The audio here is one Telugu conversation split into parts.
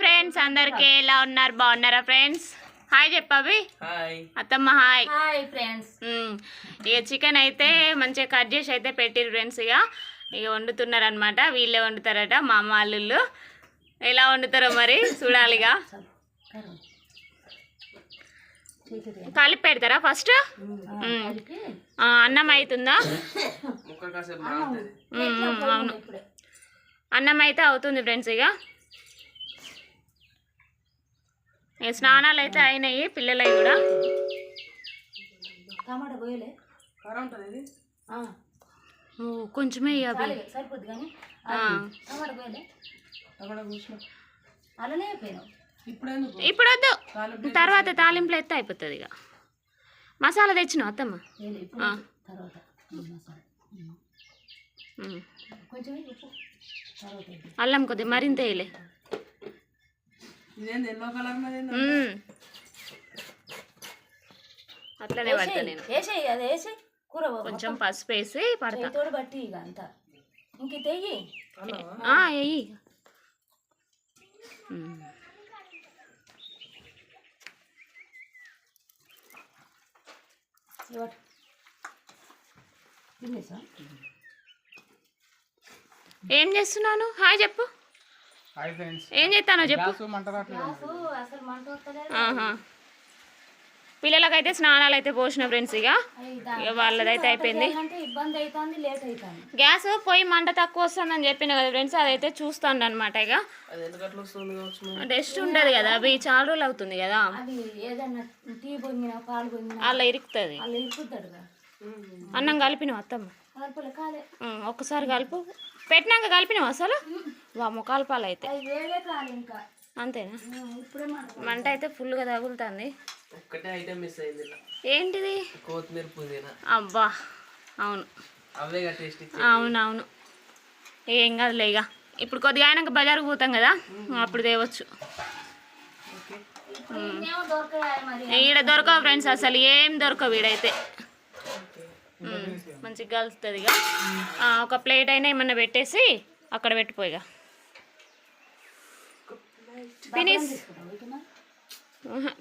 ఫ్రెండ్స్ అందరికి ఎలా ఉన్నారు? బాగున్నారా ఫ్రెండ్స్? హాయ్ చెప్పవి. హాయ్. అత్తమ్మ హాయ్. Hi friends. ఇక చికెన్ అయితే మంచిగా కట్ చేసి అయితే పెట్టిరు ఫ్రెండ్స్ ఇక. ఇక వండుతున్నారు అనమాట వీళ్ళే వండుతారట మా అమ్మ అల్లుళ్ళు. ఎలా వండుతారో మరి చూడాలిగా కలిపి పెడతారా ఫస్ట్? అన్నం అవుతుందా అవును. అన్నం అయితే అవుతుంది ఫ్రెండ్స్ ఇక ఇక స్నానాలు అయితే అయినాయి పిల్లలవి కూడా. టమాటా పోయలే. కారం ఉంటుంది ఇది ఆ, ఓ, కొంచెమే ఇక అవి. చాలు, సరిపోద్ది కానీ. ఆ. టమాటా పోయలే. అక్కడ కూర్చున్నా అలానే అయిపోయినావు. ఇప్పుడు వద్దు తర్వాత తాలింపులు అయితే అయిపోతుంది ఇక. మసాలా తెచ్చినావు అత్తమ్మ. అల్లం కొద్దిగా మరింత వేయలే. Yellow colour. అట్లనే పడతా నేను. వేసేయి అది వేసి కూర కొంచెం పసుపు వేసి పడతా. తోడు బట్టి ఇక అంతా. ఇంక తెయ్యి. ఏం చేస్తున్నాను? హాయ్ చెప్పు. ఏం చేస్తానో చెప్పు. గ్యాస్ మంట రావట్లేదు గ్యాసు అసలు మంట వస్తలేదు. ఆహా. పిల్లలకైతే స్నానాలు అయితే పోసిన ఫ్రెండ్స్ ఇక వాళ్ళదైతే అయిపోయింది. అంటే ఇబ్బంది అవుతుంది లేట్ అవుతుంది గ్యాస్ పొయ్యి మంట తక్కువ వస్తుందని చెప్పిన కదా ఫ్రెండ్స్ అదైతే చూస్తాను అనమాట ఇక? డస్ట్ ఉంటుంది కదా అవి చాలా రోజులు అవుతుంది కదా. అలా ఇరుకుతుంది. అన్నం కలిపినావు అత్తమ్మ? కలుపులే కాలే. ఉమ్, ఒక్కసారి కలుపు. పెట్టినాక కలిపినావు అసలు వా అయితే. వేడే కాలే ఇంకా. అంతేనా? మంట అయితే ఫుల్గా తగులుతుంది. ఒక్కటే ఐటమ్ మిస్ అయింది ఇలా. ఏంటిది? కొత్తిమీర పుదీనా. అబ్బా అవును. అవునవును. ఏం కాదులే ఇక ఇప్పుడు కొద్దిగా అయినాక బజార్కి పోతాం కదా? అప్పుడు తేవచ్చు. ఈడ దొరకవు ఫ్రెండ్స్. అసలు ఏం దొరకవు ఈడైతే. మంచిగా కలుస్తుంది ఇక ఒక ప్లేట్ అయినా ఏమన్నా పెట్టేసి అక్కడ పెట్టిపోయిగా ఫినిష్.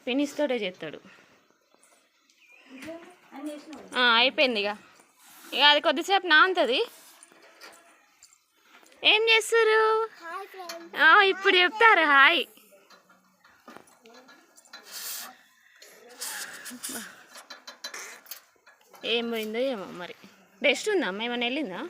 ఫినిష్ తోటే చేస్తాడు. అయిపోయింది ఇక ఇక అది కొద్దిసేపు నాంతది. ఏం చేస్తారు ఇప్పుడు చెప్తారు. హాయ్ ఏం పోయిందో ఏమో మరి. డస్ట్ ఉందా? అమ్మ ఏమైనా వెళ్ళిందా?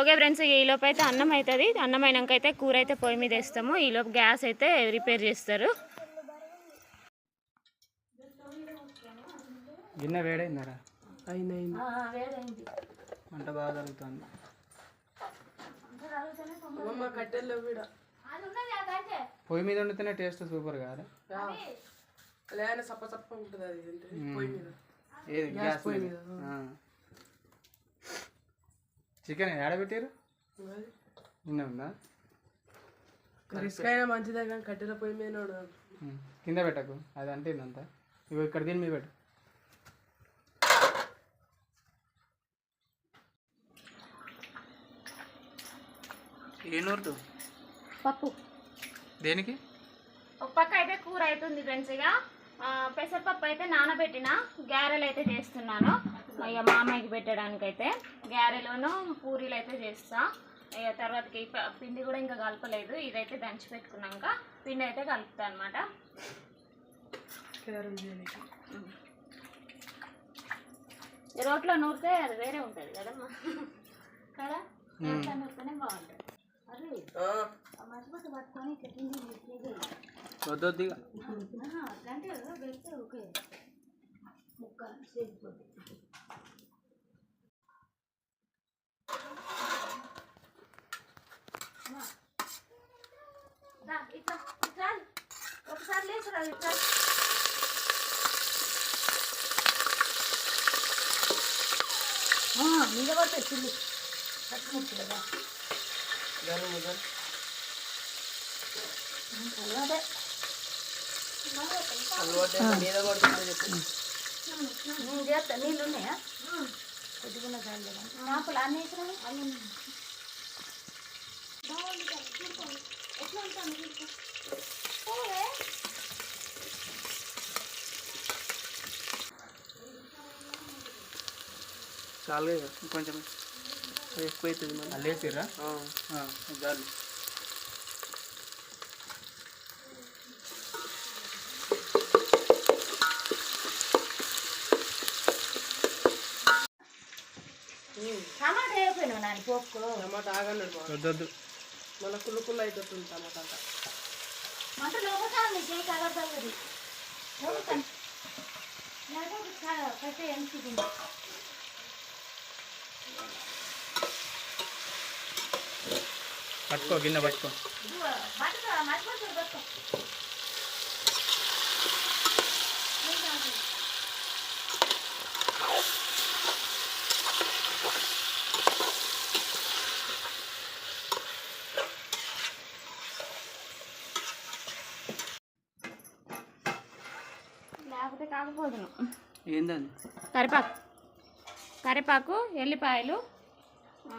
ఓకే ఫ్రెండ్స్ ఈ లోపు అయితే అన్నం అవుతుంది అన్నం అయినాక అయితే కూర అయితే పొయ్యి మీద వేస్తాము. ఈ లోపు గ్యాస్ అయితే రిపేర్ చేస్తారు. గిన్నె వేడైందరా? మంట బాగా జరుగుతుంది కట్టెల్లో కూడా. పొయ్యి మీద వండితేనే టేస్ట్ సూపర్ కదా లేని సప్ప సప్ప ఉంటుంది అది పొయ్యి మీద. ఏది? గ్యాస్ పొయ్యి మీద. మీద. చికెన్ ఏడబెట్టారు అది. నిన్న ఉందా? రిస్క్ అయినా మంచిదే కానీ కట్టెల పొయ్యి మీద. కింద పెట్టకు అది అంటే ఇదంతా ఇవి ఇక్కడ దీని మీద పెట్టు. ఏ నూరుతు? పప్పు. దేనికి? ఒక పక్క అయితే కూర అవుతుంది ఫ్రెండ్స్ ఇక. పెసరపప్పు అయితే నానబెట్టిన గారెలు అయితే చేస్తున్నాను. ఇక మామయ్యకి పెట్టడానికి అయితే గారెలోను పూరీలు అయితే చేస్తా. ఇక తర్వాతకి ప- పిండి కూడా ఇంకా కలపలేదు. ఇదైతే దంచి పెట్టుకున్నాక పిండి అయితే కలుపుతా అనమాట. రోట్లో నూరితే అది వేరే ఉంటుంది కదమ్మా. కదా? నూరితేనే బాగుంటుంది. అది. ఆ, ఆ మసిపట్టు పట్టుకొని ఇట్లా కింది తీసేది. వద్దొద్దు ఇక ఆహా, అట్లంటే పెడితే ఓకే ముక్క ఇట్లా ఇట్లా ఒకసారి లేచురా ఇట్లా మీద పడితే చిల్లి. కట్టుకోవచ్చు కదా గరం ముద్దలు. అలవాటే అలవాటు అయితే మీద పడుతుంది చెప్పు నేను చేస్తా నీళ్ళు ఉన్నాయా కొద్దిగా చాలు చేపలు అన్నీ వేసినావు? ఎట్లా ఉంటాను చాలా కొంచెం ఎక్కువ అవుతుంది అల్లు వేసిర్రా చాలు టమాటా వేయకపోయినావు నాని పోపు టమాటా ఆగన్నాడు మా వద్దొద్దు మళ్ళీ కుళ్ళు కుళ్ళు అవుతుంది టమాటా అంతా. మంట లోపల నీకే కలర్ తగ్గదు. కట్టే ఎంచుకుంది. పట్టుకో గిన్నె పట్టుకో. మర్చిపోతుంది కాకపోదును ఏందని కరివేపాకు. కరివేపాకు ఎల్లిపాయలు ఆ,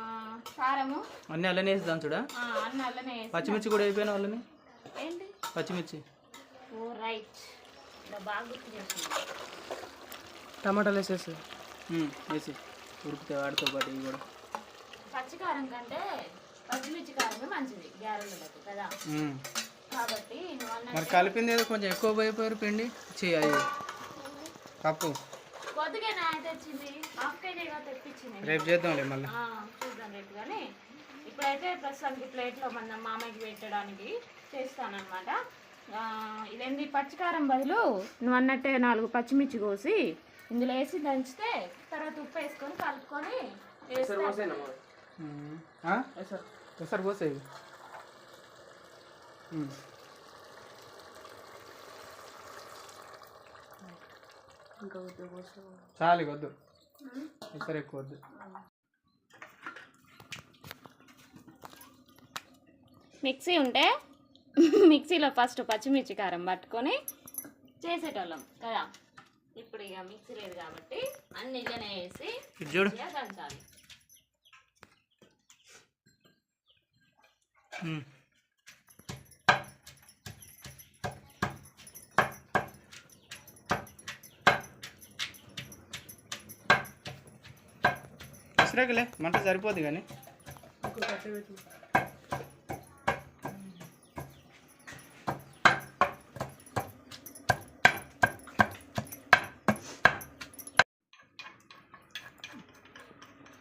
కారము. అన్నీ అల్లనే వేసి చూడా? ఆ, అన్నీ అల్లనే పచ్చిమిర్చి కూడా అయిపోయినా వాళ్ళని ఏంటి? పచ్చిమిర్చి. Oh right. బాగా గుర్తు చేసింది టమాటాలు వేసేసి వేసి ఉడికితే వాడితో పాటు ఇవి కూడా. పచ్చికారం కంటే పచ్చిమిర్చి కారమే మంచిది గ్యారెలకు కదా. కాబట్టి మరి కలిపింది ఏదో కొంచెం ఎక్కువ పోయిపోయారు పిండి? చెయ్యి పప్పు తెప్పించింది. రేపు చేద్దాంలే మళ్ళీ. ఆ, చూద్దాం రేపు కానీ ఇప్పుడైతే ప్రస్తుతానికి ప్లేట్లో మన మామయ్యకి పెట్టడానికి చేస్తానన్నమాట. ఆ, ఇదేంది పచ్చికారం బదులు నువ్వు అన్నట్టే నాలుగు పచ్చిమిర్చి కోసి ఇందులో వేసి దంచితే తర్వాత ఉప్పు వేసుకొని కలుపుకొని వేస్తా ఒకసారి పోసేది ఇంకా పోస్తాం. చాలు వద్దు ఒకసారి ఎక్కువ వద్దు. మిక్సీ ఉంటే మిక్సీలో ఫస్ట్ పచ్చిమిర్చి కారం పట్టుకొని చేసేటోళ్ళం కదా. ఇప్పుడు ఇక మిక్సీ లేదు కాబట్టి అన్ని ఇళ్ళనే వేసి దంచాలి. విసిరాకలే మంట సరిపోద్ది కానీ.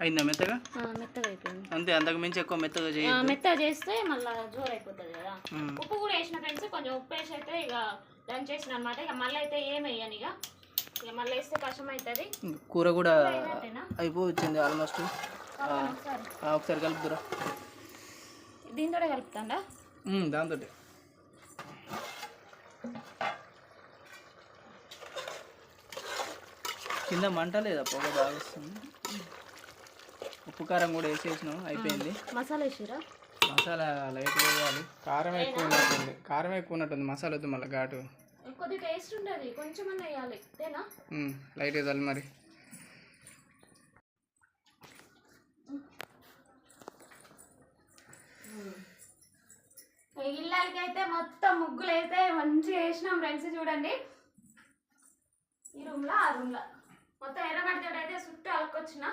అయిందా మెత్తగా? మెత్తగా అయిపోయింది. అంతే అంతకు మించి ఎక్కువ మెత్తగా ఆ, చేయొద్దు. మెత్తగా చేస్తే మళ్ళీ జోరు అయిపోతుంది కదా. ఉప్పు కూడా వేసిన ఫ్రెండ్స్ కొంచెం ఉప్పు వేసి అయితే ఇక దంచేసిన అనమాట ఇక మళ్ళీ అయితే ఏం వేయను ఇక ఇక. మళ్ళీ వేస్తే కష్టం అవుతుంది. కూర కూడా అయిపోవచ్చింది ఆల్మోస్ట్. ఒకసారి ఒకసారి కలుపుతురా దీంతో కలుపుతాండా? దాంతో కింద మంట లేదా? పొగ బాగా వస్తుంది ఉప్పు కారం కూడా వేసేసినాం అయిపోయింది. మసాలా వేసిరా మసాలా లైట్ వేయాలి. కారం ఎక్కువ ఉన్నట్టుంది. కారం ఎక్కువ ఉన్నట్టుంది మసాలా వద్దు మళ్ళీ ఘాటు. కొద్దిగా టేస్ట్ ఉంటుంది. కొంచెం అన్న వేయాలి. అంతేనా? ఉమ్, లైట్ వేయాలి మరి. ఇళ్ళకి అయితే మొత్తం ముగ్గులు అయితే మంచిగా వేసినాం ఫ్రెండ్స్ చూడండి. ఈ రూమ్లో ఆ రూమ్లో మొత్తం ఎర్రబడితే అయితే చుట్టూ అలకొచ్చిన.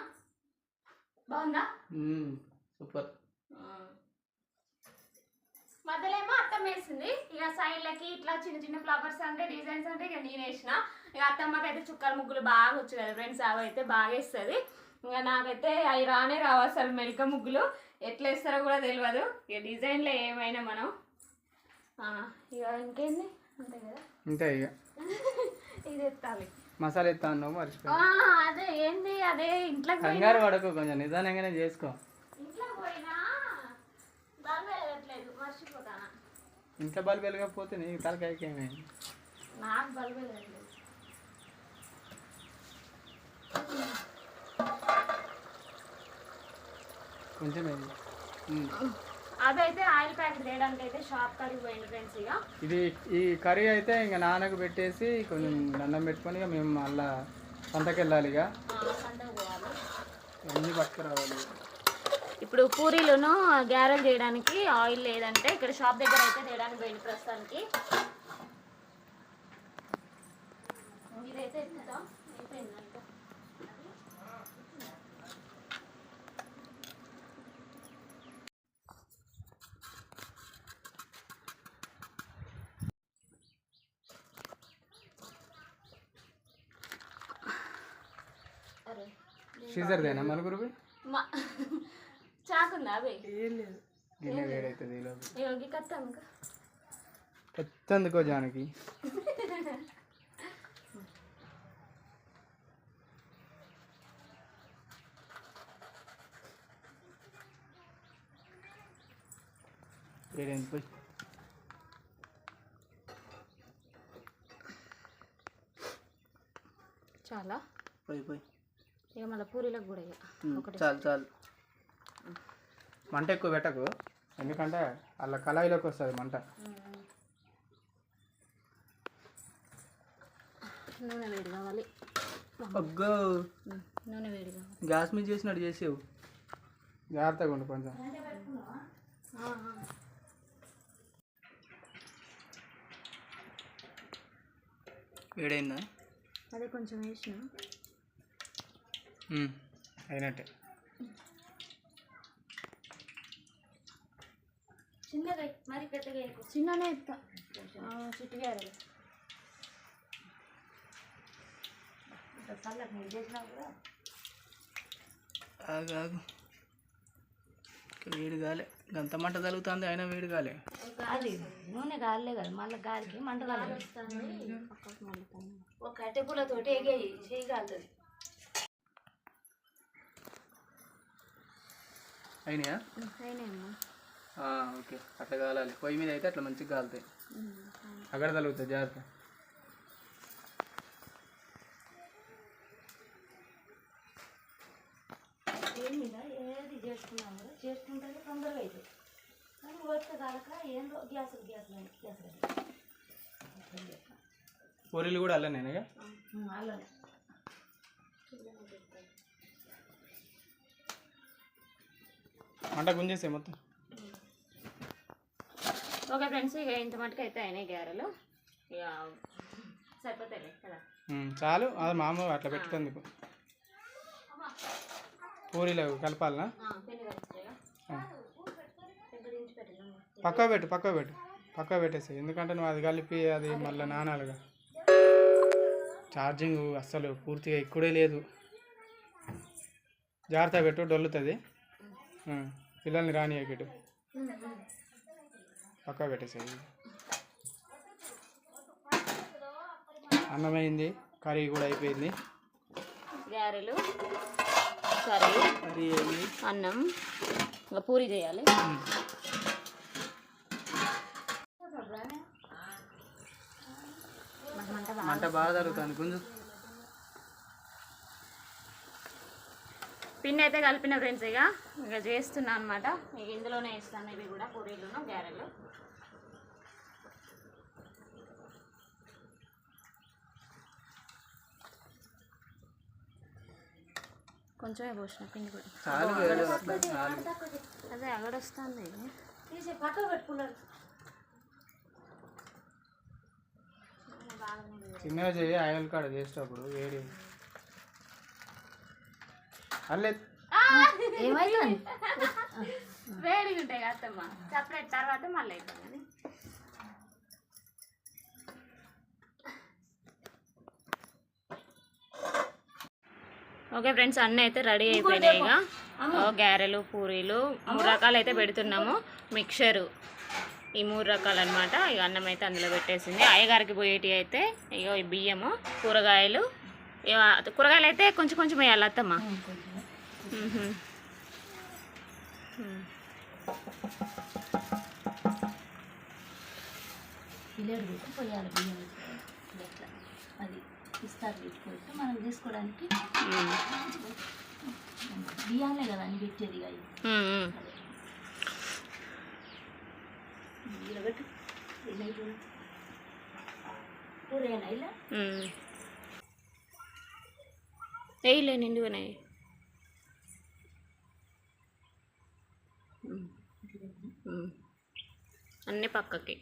బాగుందా? సూపర్. మధ్యలో అత్తమ్మ వేసింది. ఇక సైడ్లకి ఇట్లా చిన్న చిన్న ఫ్లవర్స్ అంటే డిజైన్స్ అంటే ఇక నేను వేసిన. ఇక అత్తమ్మకి అయితే చుక్కల ముగ్గులు బాగా వచ్చు కదా ఫ్రెండ్స్ అవి అయితే బాగా వేస్తుంది. ఇక నాకైతే అవి రానే రావు అసలు మెలిక ముగ్గులు. ఎట్లా వేస్తారో కూడా తెలియదు ఇక డిజైన్లో ఏమైనా మనం ఇక ఇంకేంది? అంతే కదా. అంతే ఇక. ఇది ఎత్తాలి. మసాలా ఎత్తా అన్నావు మర్చిపోయి ఆ, అదే ఏంది అదే పోయినా కంగారు పడకు కొంచెం నిదానంగానే చేసుకో ఇంట్లో పోయినా బల్బ్ వెలగట్లేదు మర్చిపోతానా ఇంట్లో బల్బు వెలగకపోతే నీకు తలకాయకి ఏమైంది నాకు బల్బ్ కొంచెం. అదైతే ఆయిల్ ప్యాకెట్ తేయడానికి అయితే షాప్ కాడికి పోయింది ఫ్రెండ్స్ ఇక ఇది ఈ కర్రీ అయితే ఇంకా నాన్నకు పెట్టేసి కొంచెం దండం పెట్టుకొని ఇక మేము మళ్ళా సంతకి వెళ్ళాలి ఇక ఆ, సంతకు పోవాలి. అన్నీ పట్టుకురావాలి. ఇప్పుడు పూరీలను గ్యారెల్ చేయడానికి ఆయిల్ లేదంటే ఇక్కడ షాప్ దగ్గర అయితే తేయడానికి పోయింది ప్రస్తుతానికి. ఇదైతే మలుగురు మా చాకుందా అవి? ఏం లేదు. గిన్నె వేడవుతుంది ఈలోపు యోగి కత్తాం ఇంకా ఎత్తందుకో జానకి. వేడైంది పోయి. చాలా? పోయి పోయి. ఇక మళ్ళీ పూరీలకు కూడా ఇక. ఉమ్, చాలు చాలు. మంట ఎక్కువ పెట్టకు. ఎందుకంటే అలా కళాయిలోకి వస్తుంది మంట. నూనె వేడి కావాలి. అగ్గో. ఉమ్, నూనె వేడి కావాలి. గ్యాస్ మీద చేసినట్టు చేసేవు. జాగ్రత్తగా ఉండు కొంచెం. వేడైందా అదే కొంచెం వేసిన. అయినట్టే. చిన్నగా మరి పెద్దగా. చిన్ననే ఎత్తా చిట్టుగా ఆగు ఆగు. ఇంకా వేడి గాలే గంత మంట తగులుతుంది అయినా వేడి గాలే అది నూనె గాలే కదా మళ్ళీ గాలికి మంట ఒక కట్టెపులతోటి ఎగేయి చేయి కాలుతుంది. అయినాయా? అయినాయమ్మా. ఓకే. అట్లా కాలాలి. పొయ్యి మీద అయితే అట్లా మంచిగా కాలుతాయి. అక్కడ తగులుతుంది జాగ్రత్త. ఏది కూడా చేసుకుంటే తొందరగా అవుతుంది కానీ వచ్చే కాలక ఏం గ్యాస్ గ్యాస్ గ్యాస్ పూరీలు కూడా అల్లనేనా అలానే మంట గుంజేసే మొత్తం. ఓకే ఫ్రెండ్స్ ఇక ఇంత మటుకు అయితే అయినాయి గారెలు ఇక సరిపోతాయి కదా. చాలు. అది మామూలు అట్లా పెట్టుకుందుకు పూరీలు కలపాలనా. పక్క పెట్టు పక్క పెట్టు. పక్క పెట్టేసి ఎందుకంటే నువ్వు అది కలిపి అది మళ్ళీ నానాలుగా ఛార్జింగ్ అస్సలు పూర్తిగా ఎక్కుడే లేదు. జాగ్రత్త పెట్టు డొల్లుతుంది. పిల్లల్ని రాని ఎక్కడు పక్క పెట్టేసేయి. అన్నమైంది కర్రీ కూడా అయిపోయింది. గారెలు కర్రీ కర్రీ అన్నం ఇంకా పూరి చేయాలి. మంట బాగా జరుగుతుంది కొంచెం పిండి అయితే కలిపిన ఫ్రెండ్స్ ఇక. ఇక చేస్తున్నా అనమాట ఇక ఇందులోనే ఇస్తాను ఇవి కూడా పూరీలును గారెలు. కొంచెమే పోసిన పిండి కూడా. అదే అగడొస్తుంది. చిన్నగా చేయి ఆయిల్ కాడ చేసేటప్పుడు వేడి. అల్లే. ఏమైతుంది? వేడిగా ఉంటాయి కదా అత్తమ్మ సపరేట్ తర్వాత మళ్ళీ ఓకే ఫ్రెండ్స్ అన్నీ అయితే రెడీ అయిపోయినాయి ఇక. ఓ గారెలు పూరీలు మూడు రకాలు అయితే పెడుతున్నాము. మిక్చరు ఈ మూడు రకాలు అనమాట ఇక అన్నం అయితే అందులో పెట్టేసింది. అయ్యగారికి పోయేటి అయితే ఇగో ఈ బియ్యము కూరగాయలు. కూరగాయలు అయితే కొంచెం కొంచెం వేయాలి అత్తమ్మ. పిల్లడు పెట్టి పోయాలి బియ్యం ఇట్లా అది ఇస్తారు పెట్టుకుంటే మనం తీసుకోవడానికి. బియ్యాలే కదా అని పెట్టేది మ్మ్. వేయలే నిండుగానే అన్ని పక్కకి.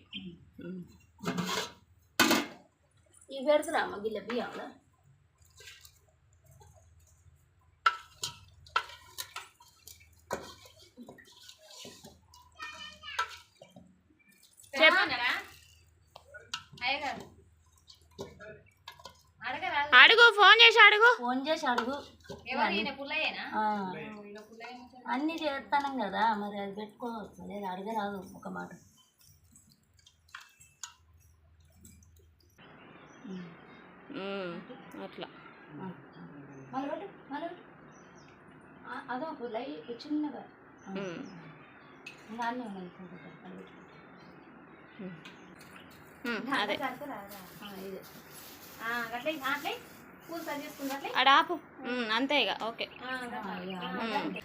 ఇవి పెడతారా అమ్మ గిల్ల బియ్యంలో? అడుగు ఫోన్ చేసి అడుగు. ఫోన్ చేసి అడుగు. ఆ. అన్నీ చేస్తాను కదా మరి అది పెట్టుకోవచ్చు. లేదు అడగరాదు ఒక మాట. అట్లా. మళ్ళీ మళ్ళీ అదో లై చిన్నగా ఒకటి. అది పెట్టు. ఉమ్, అదే. ఆ, ఇదే. అడ ఆపు ఉమ్, అంతే ఇక ఓకే ఆ, ఇక ఉమ్.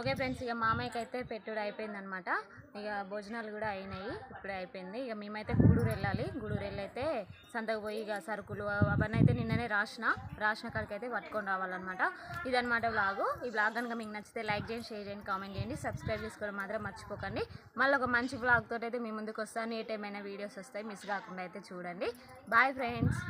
ఓకే ఫ్రెండ్స్ ఇక మామయ్యకి అయితే పెట్టుడు అయిపోయిందనమాట ఇక భోజనాలు కూడా అయినాయి ఇప్పుడే అయిపోయింది. ఇక మేమైతే గూడూరు వెళ్ళాలి. గూడూరు వెళ్ళైతే సంతకు పోయి ఇక సరుకులు అవన్నీ అయితే నిన్ననే రాసిన. రాసిన కాడికి అయితే పట్టుకొని రావాలన్నమాట. ఇదన్నమాట బ్లాగు ఈ బ్లాగ్ కనుక మీకు నచ్చితే లైక్ చేయండి షేర్ చేయండి కామెంట్ చేయండి. సబ్స్క్రైబ్ చేసుకోవడం మాత్రం మర్చిపోకండి. మళ్ళీ ఒక మంచి బ్లాగ్తో అయితే మీ ముందుకు వస్తాను. ఏ టైం అయినా వీడియోస్ వస్తాయి. మిస్ కాకుండా అయితే చూడండి. Bye friends.